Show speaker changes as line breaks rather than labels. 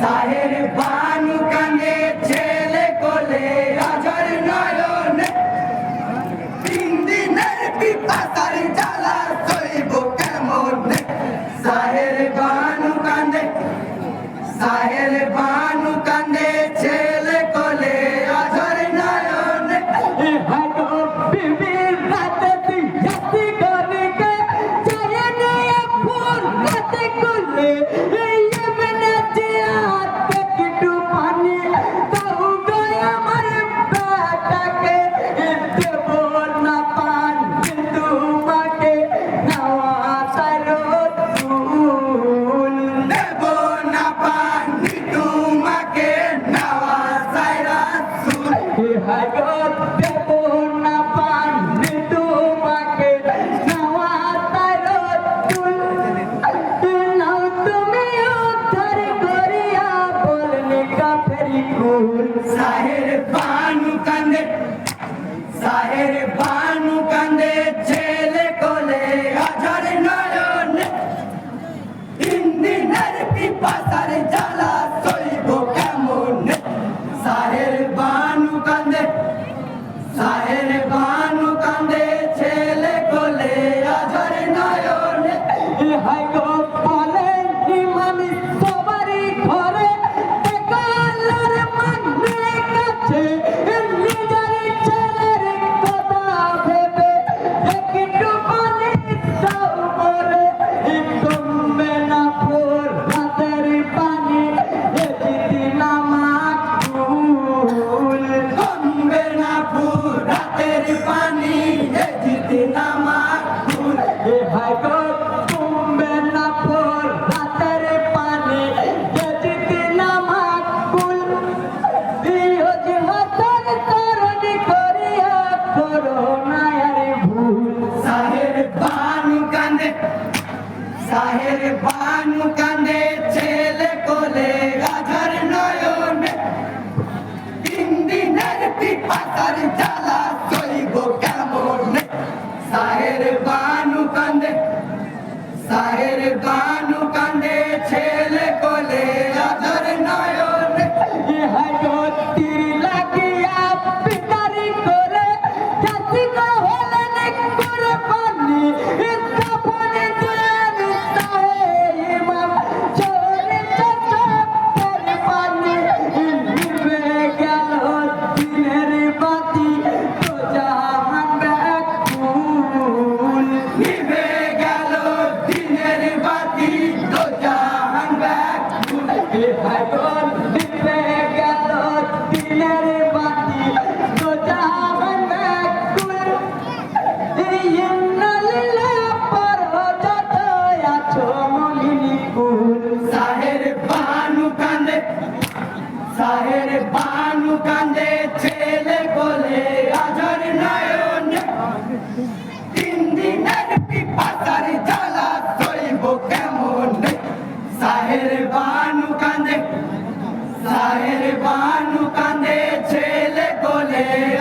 সাহের বানু কানে ছেলে কোলে রাজার নয়ন।
তিন দিনের পিপাসার জ্বালা সইব কেমন?
সাহের বানু কানে, সাহের বানু I got সাহের বানু কান্দে ছেলে কোলে আঝার নয়নে।
হাই গো পালে নিমানি
সাহের বানু কান্দে ছেলে কোলে গাধার নয়নে। তিন দিনের পিপাসার জ্বালা চলিব কেমন? সাহের বান সাহেব বানু কান্দে ছেলে কোলে। সাহের বানু কান্দে ছেলে বলে নয়ন। তিন দিনের পিপাসার জ্বালা চলব কেমন? সাহের সাহের বানু কাঁদে ছেলে কোলে।